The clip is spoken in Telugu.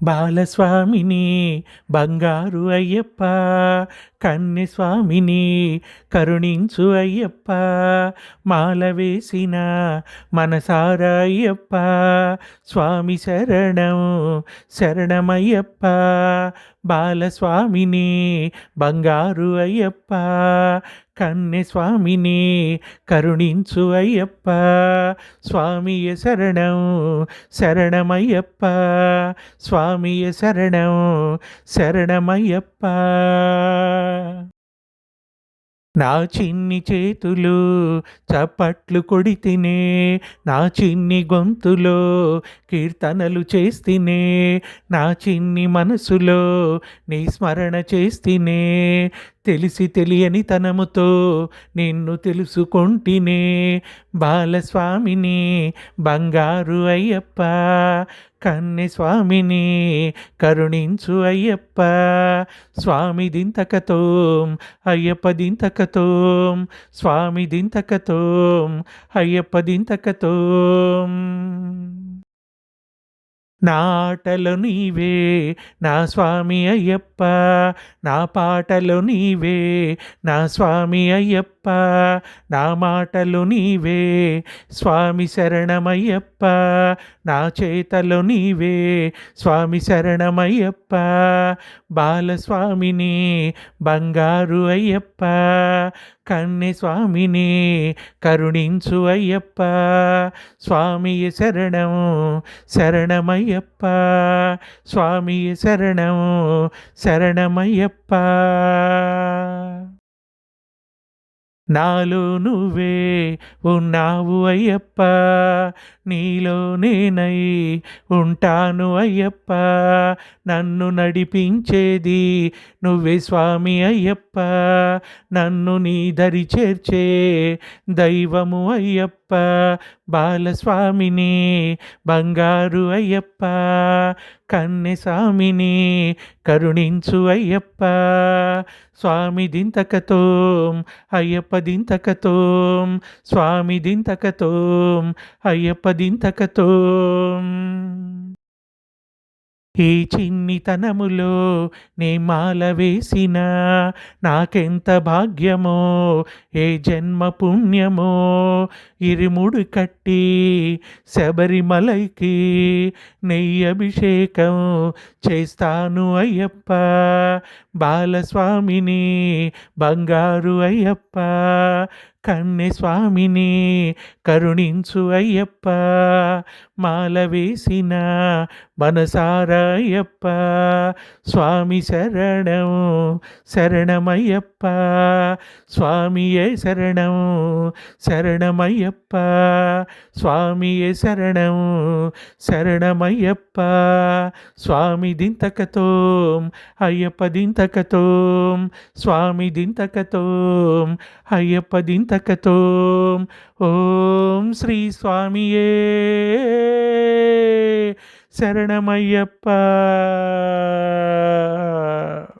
బాలస్వామిని బంగారు అయ్యప్ప కన్నె స్వామిని కరుణించు అయ్యప్ప మాల వేసిన మనసార అయ్యప్ప స్వామి శరణం శరణమయ్యప్ప బాలస్వామిని బంగారు అయ్యప్ప కన్నె స్వామిని కరుణించు అయ్యప్ప. స్వామియ శరణం శరణమయ్యప్ప. స్వామియ శరణం శరణమయ్యప్ప. నా చిన్ని చేతులు చప్పట్లు కొడితినే నా చిన్ని గొంతులో కీర్తనలు చేస్తినే నా చిన్ని మనసులో నీ స్మరణ చేస్తినే. తెలిసి తెలియని తనముతో నిన్ను తెలుసుకొంటినే బాలస్వామిని బంగారు అయ్యప్ప కన్నె స్వామిని కరుణించు అయ్యప్ప స్వామి దింతకతోం అయ్యప్ప దింతకతోం స్వామి దింతకతోం అయ్యప్ప దింతకతోం. నా ఆటలు నీవే నా స్వామి అయ్యప్ప నా పాటలు నీవే నా స్వామి అయ్యప్ప నా మాటలు నీవే స్వామి శరణమయ్యప్ప నా చేతలు నీవే స్వామి శరణమయ్యప్ప బాలస్వామిని బంగారు అయ్యప్ప కన్నె స్వామిని కరుణించు అయ్యప్ప స్వామి శరణం శరణమయ్యప్ప స్వామి శరణం శరణమయ్యప్ప. నాలో నువ్వే ఉన్నావు అయ్యప్ప నీలో నేనై ఉంటాను అయ్యప్ప. నన్ను నడిపించేది నువ్వే స్వామి అయ్యప్ప నన్ను నీ దరి చేర్చే దైవము అయ్యప్ప. అయ్యప్ప బాలస్వామిని బంగారు అయ్యప్ప కన్నె స్వామిని కరుణించు అయ్యప్ప స్వామి దింతకతోం అయ్యప్ప దింతకతోం స్వామి దింతకతోం అయ్యప్ప దింతకతోం. ఈ చిన్నితనములో నే మాల వేసిన నాకెంత భాగ్యమో? ఏ జన్మ పుణ్యమో? ఇరుముడు కట్టి శబరిమలైకి నెయ్యి అభిషేకం చేస్తాను అయ్యప్ప. బాలస్వామిని బంగారు అయ్యప్ప. కన్నె స్వామిని కరుణించు అయ్యప్ప. మాల వేసిన మనసారాయప్ప స్వామి శరణం శరణమయ్యప్ప. స్వామియే శరణం శరణమయ్యప్ప. స్వామియే శరణం శరణమయ్యప్ప. స్వామి దింతకతో అయ్యప్ప దింతకతో. స్వామి దింతకతో అయ్యప్ప దింత దింతకతోం ఓం శ్రీ స్వామియే శరణమయ్యప్ప